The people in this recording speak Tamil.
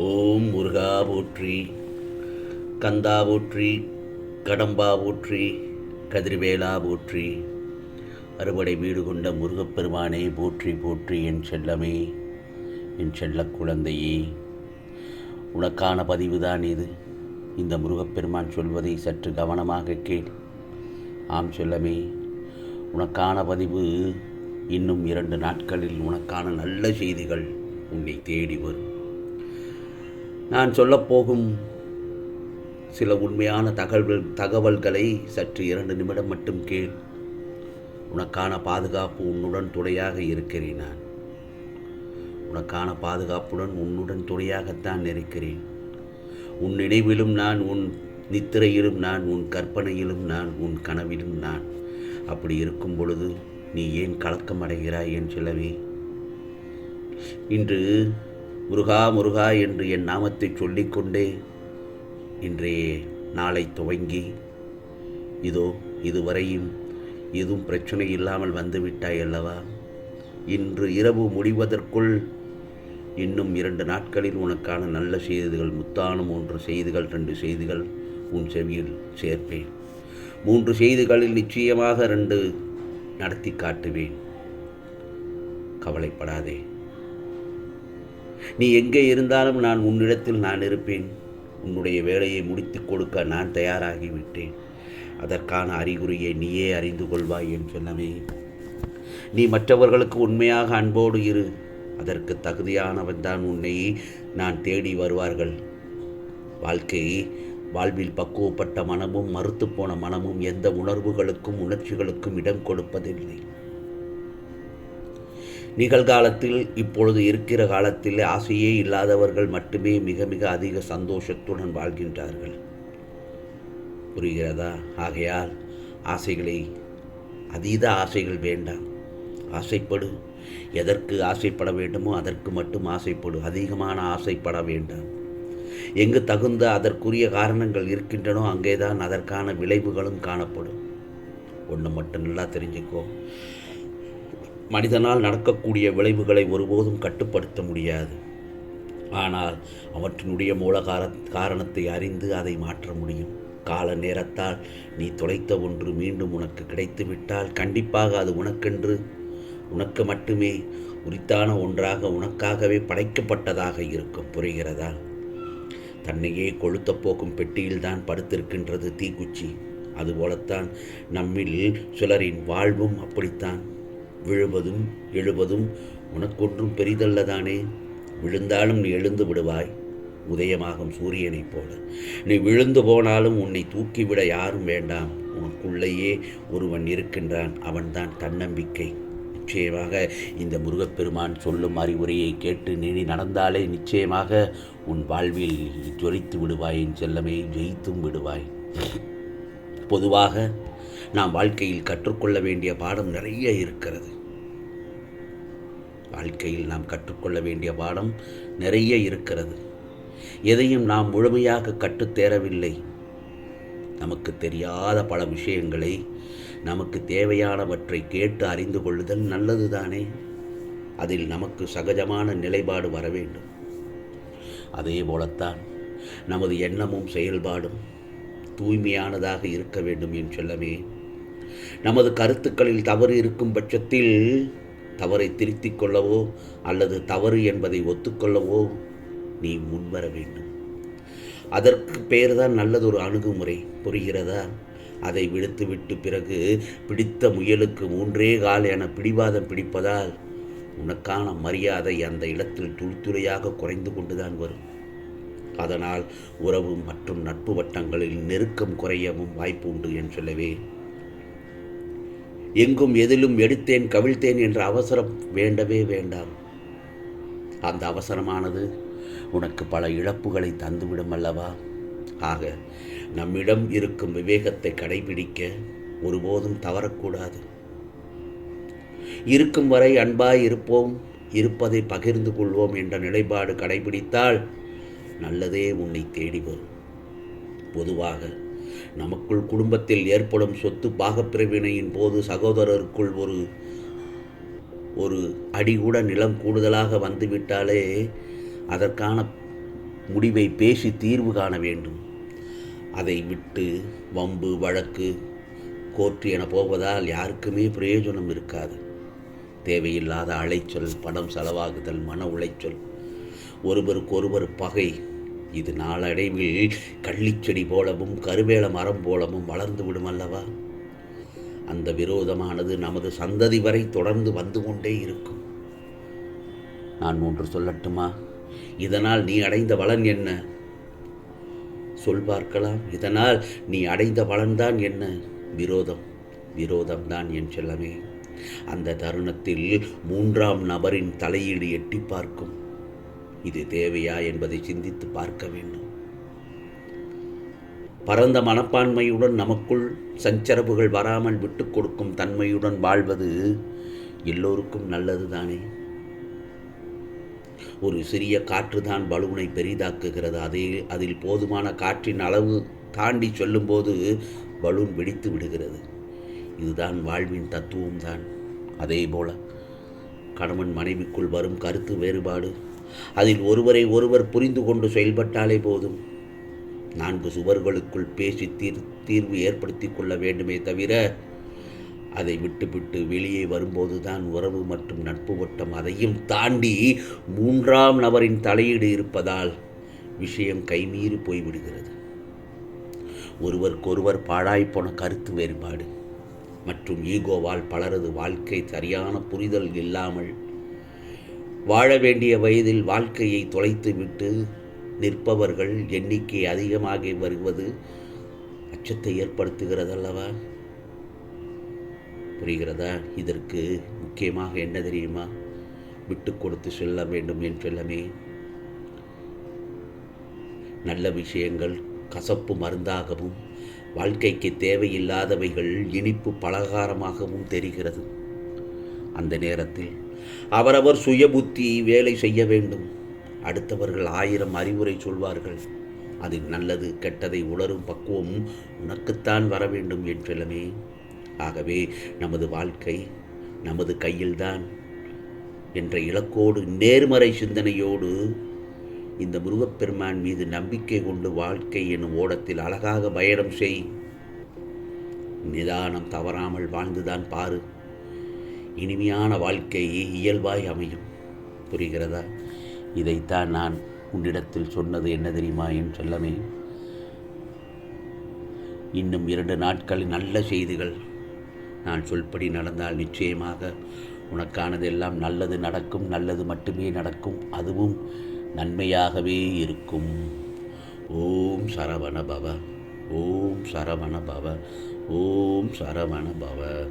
ஓம் முருகா போற்றி கந்தா போற்றி கடம்பா போற்றி கதிர்வேலா போற்றி அறுவடை வீடு கொண்ட முருகப்பெருமானே போற்றி போற்றி என் செல்லமே என் செல்ல குழந்தையே. உனக்கான பதிவுதான் இது. இந்த முருகப்பெருமான் சொல்வதை சற்று கவனமாக கேள். ஆம் செல்லமே உனக்கான பதிவு இன்னும் இரண்டு நாட்களில் உனக்கான நல்ல செய்திகள் உன்னை தேடி வரும். நான் சொல்லப்போகும் சில உண்மையான தகவல் தகவல்களை சற்று இரண்டு நிமிடம் மட்டும் கேள். உனக்கான பாதுகாப்பு உன்னுடன் துணையாக இருக்கிறேன் நான். உனக்கான பாதுகாப்புடன் உன்னுடன் துணையாகத்தான் இருக்கிறேன். உன் நினைவிலும் நான் உன் நித்திரையிலும் நான் உன் கற்பனையிலும் நான் உன் கனவிலும் நான். அப்படி இருக்கும் பொழுது நீ ஏன் கலக்கம் அடைகிறாய் என் சிலவே இன்று முருகா முருகா என்று என் நாமத்தை சொல்லிக்கொண்டே இன்றைய நாளை துவங்கி இதோ இதுவரையும் எதுவும் பிரச்சனை இல்லாமல் வந்துவிட்டாய் அல்லவா? இன்று இரவு முடிவதற்குள் இன்னும் இரண்டு நாட்களில் உனக்கான நல்ல செய்திகள் முத்தான மூன்று செய்திகள் ரெண்டு செய்திகள் உன் செவியில் சேர்ப்பேன். மூன்று செய்திகளில் நிச்சயமாக ரெண்டு நடத்தி காட்டுவேன். கவலைப்படாதே. நீ எங்கே இருந்தாலும் நான் உன்னிடத்தில் நான் இருப்பேன். உன்னுடைய வேலையை முடித்துக் கொடுக்க நான் தயாராகிவிட்டேன் அதற்கான அறிகுறியை நீயே அறிந்து கொள்வாய் என் சொன்னமே நீ மற்றவர்களுக்கு உண்மையாக அன்போடு இரு. அதற்கு தகுதியானவன் தான் உன்னை நான் தேடி வருவார்கள். வாழ்க்கை வாழ்வில் பக்குவப்பட்ட மனமும் மறுத்துப்போன மனமும் எந்த உணர்வுகளுக்கும் உணர்ச்சிகளுக்கும் இடம் கொடுப்பதில்லை. நிகழ்காலத்தில் இப்பொழுது இருக்கிற காலத்தில் ஆசையே இல்லாதவர்கள் மட்டுமே மிக மிக அதிக சந்தோஷத்துடன் வாழ்கின்றார்கள். புரிகிறதா? ஆகையால் ஆசைகளை அதீத ஆசைகள் வேண்டாம். ஆசைப்படு. எதற்கு ஆசைப்பட வேண்டுமோ அதற்கு மட்டும் ஆசைப்படு. அதிகமான ஆசைப்பட வேண்டாம். எங்கு தகுந்த அதற்குரிய காரணங்கள் இருக்கின்றனோ அங்கேதான் அதற்கான விளைவுகளும் காணப்படும். ஒன்று மட்டும் நல்லா தெரிஞ்சுக்கோ. மனிதனால் நடக்கக்கூடிய விளைவுகளை ஒருபோதும் கட்டுப்படுத்த முடியாது. ஆனால் அவற்றினுடைய மூல கார காரணத்தை அறிந்து அதை மாற்ற முடியும். கால நேரத்தால் நீ தொலைத்த ஒன்று மீண்டும் உனக்கு கிடைத்துவிட்டால் கண்டிப்பாக அது உனக்கென்று உனக்கு மட்டுமே உரித்தான ஒன்றாக உனக்காகவே படைக்கப்பட்டதாக இருக்கும். புரிகிறதா? தன்னையே கொளுத்த போக்கும் பெட்டியில்தான் படுத்திருக்கின்றது தீக்குச்சி. அதுபோலத்தான் நம்மில் சிலரின் வாழ்வும் அப்படித்தான். விழுவதும் எழுவதும் உனக்கொன்றும் பெரிதல்லதானே? விழுந்தாலும் நீ எழுந்து விடுவாய். உதயமாகும் சூரியனைப் போல. நீ விழுந்து போனாலும் உன்னை தூக்கிவிட யாரும் வேண்டாம். உனக்குள்ளேயே ஒருவன் இருக்கின்றான். அவன்தான் தன்னம்பிக்கை. நிச்சயமாக இந்த முருகப்பெருமான் சொல்லும் அறிவுரையை கேட்டு நீ நடந்தாலே நிச்சயமாக உன் வாழ்வில் ஜொலித்து விடுவாய் என் செல்லமே ஜெயித்தும் விடுவாய். பொதுவாக நாம் வாழ்க்கையில் கற்றுக்கொள்ள வேண்டிய பாடம் நிறைய இருக்கிறது. வாழ்க்கையில் நாம் கற்றுக்கொள்ள வேண்டிய பாடம் நிறைய இருக்கிறது. எதையும் நாம் முழுமையாக கற்றுத்தேரவில்லை நமக்கு தெரியாத பல விஷயங்களை நமக்கு தேவையானவற்றை கேட்டு அறிந்து கொள்ளுதல் நல்லதுதானே? அதில் நமக்கு சகஜமான நிலைப்பாடு வர வேண்டும். அதே போலத்தான் நமது எண்ணமும் செயல்பாடும் தூய்மையானதாக இருக்க வேண்டும் என் சொல்லவே நமது கருத்துக்களில் தவறு இருக்கும் பட்சத்தில் தவறை திருத்திக் கொள்ளவோ அல்லது தவறு என்பதை ஒத்துக்கொள்ளவோ நீ முன்வர வேண்டும். அதற்கு பெயர்தான் நல்லதொரு அணுகுமுறை. புரிகிறதா? அதை விடுத்துவிட்டு பிறகு பிடித்த முயலுக்கு மூன்றே கால் என பிடிவாதம் பிடிப்பதால் உனக்கான மரியாதை அந்த இடத்தில் துளித்துளையாக குறைந்து கொண்டுதான் வரும். அதனால் உறவு மற்றும் நட்பு வட்டங்களில் நெருக்கம் குறையவும் வாய்ப்பு உண்டு என்று சொல்லவே எங்கும் எதிலும் எடுத்தேன் கவிழ்த்தேன் என்ற அவசரம் வேண்டவே வேண்டாம். அந்த அவசரமானது உனக்கு பல இழப்புகளை தந்துவிடும் அல்லவா? ஆக நம்மிடம் இருக்கும் விவேகத்தை கடைபிடிக்க ஒருபோதும் தவறக்கூடாது. இருக்கும் வரை அன்பாய் இருப்போம் இருப்பதை பகிர்ந்து கொள்வோம் என்ற நிலைப்பாடு கடைபிடித்தால் நல்லதே உன்னை தேடி வரும். பொதுவாக நமக்குள் குடும்பத்தில் ஏற்படும் சொத்து பாகப்பிரிவினையின் போது சகோதரருக்குள் ஒரு ஒரு அடி கூட நிலம் கூடுதலாக வந்துவிட்டாலே அதற்கான முடிவை பேசி தீர்வு காண வேண்டும். அதை விட்டு வம்பு வழக்கு கோர்ட்டு என போவதால் யாருக்குமே பிரயோஜனம் இருக்காது. தேவையில்லாத அலைச்சல் பணம் செலவாகுதல் மன உளைச்சல் ஒருவருக்கொருவர் பகை இது நாளடைவில் கள்ளிச்செடி போலவும் கருவேல மரம் போலவும் வளர்ந்து விடும் அல்லவா அந்த விரோதமானது நமது சந்ததி வரை தொடர்ந்து வந்து கொண்டே இருக்கும். நான் ஒன்று சொல்லட்டுமா? இதனால் நீ அடைந்த பலன் என்ன? சொல் பார்க்கலாம் இதனால் நீ அடைந்த பலன்தான் என்ன? விரோதம் விரோதம்தான் என் செல்லமே. அந்த தருணத்தில் மூன்றாம் நபரின் தலையீடு எட்டி பார்க்கும். இது தேவையா என்பதை சிந்தித்து பார்க்க வேண்டும். பரந்த மனப்பான்மையுடன் நமக்குள் சஞ்சரவுகள் வராமல் விட்டு கொடுக்கும் தன்மையுடன் வாழ்வது எல்லோருக்கும் நல்லது தானே ஒரு சிறிய காற்றுதான் பலூனை பெரிதாக்குகிறது. அதே அதில் போதுமான காற்றின் அளவு தாண்டி சொல்லும்போது பலூன் வெடித்து விடுகிறது. இதுதான் வாழ்வின் தத்துவம்தான். அதே போல கணவன் மனைவிக்குள் வரும் கருத்து வேறுபாடு. அதில் ஒருவரை ஒருவர் புரிந்து கொண்டு செயல்பட்டாலே போதும். நான்கு சுவர்களுக்குள் பேசி தீர் தீர்வு ஏற்படுத்தி கொள்ள வேண்டுமே தவிர அதை விட்டுவிட்டு வெளியே வரும்போதுதான் உறவு மற்றும் நட்பு வட்டம் அதையும் தாண்டி மூன்றாம் நபரின் தலையீடு இருப்பதால் விஷயம் கைமீறி போய்விடுகிறது. ஒருவருக்கொருவர் பாழாய்ப்போன கருத்து வேறுபாடு. மற்றும் ஈகோவால் பலரது வாழ்க்கை சரியான புரிதல் இல்லாமல் வாழ வேண்டிய வயதில் வாழ்க்கையை தொலைத்துவிட்டு நிற்பவர்கள் எண்ணிக்கை அதிகமாகி வருவது அச்சத்தை ஏற்படுத்துகிறதல்லவா? புரிகிறதா? இதற்கு முக்கியமாக என்ன தெரியுமா? விட்டு கொடுத்து செல்ல வேண்டும் என்றெல்லாமே நல்ல விஷயங்கள் கசப்பு மருந்தாகவும் வாழ்க்கைக்கு தேவையில்லாதவைகள் இனிப்பு பலகாரமாகவும் தெரிகிறது. அந்த நேரத்தில் அவரவர் சுய புத்தி வேலை செய்ய வேண்டும். அடுத்தவர்கள் ஆயிரம் அறிவுரை சொல்வார்கள். அதில் நல்லது கெட்டதை உணரும் பக்குவம் உனக்குத்தான் வர வேண்டும் என்றெல்லாமே. ஆகவே நமது வாழ்க்கை நமது கையில்தான் என்ற இலக்கோடு நேர்மறை சிந்தனையோடு இந்த முருகப்பெருமான் மீது நம்பிக்கை கொண்டு வாழ்க்கை எனும் ஓடத்தில் அழகாக பயணம் செய். நிதானம் தவறாமல் வாழ்ந்துதான் பாரு. இனிமையான வாழ்க்கை இயல்பாய் அமையும். புரிகிறதா? இதைத்தான் நான் உன்னிடத்தில் சொன்னது என்ன தெரியுமா என் செல்லமே? இன்னும் இரண்டு நாட்களில் நல்ல செய்திகள். நான் சொல்படி நடந்தால் நிச்சயமாக உனக்கானதெல்லாம் நல்லது நடக்கும் நல்லது மட்டுமே நடக்கும். அதுவும் நன்மையாகவே இருக்கும். ஓம் சரவண பவ. ஓம் சரவண பவ. ஓம் சரவண பவ.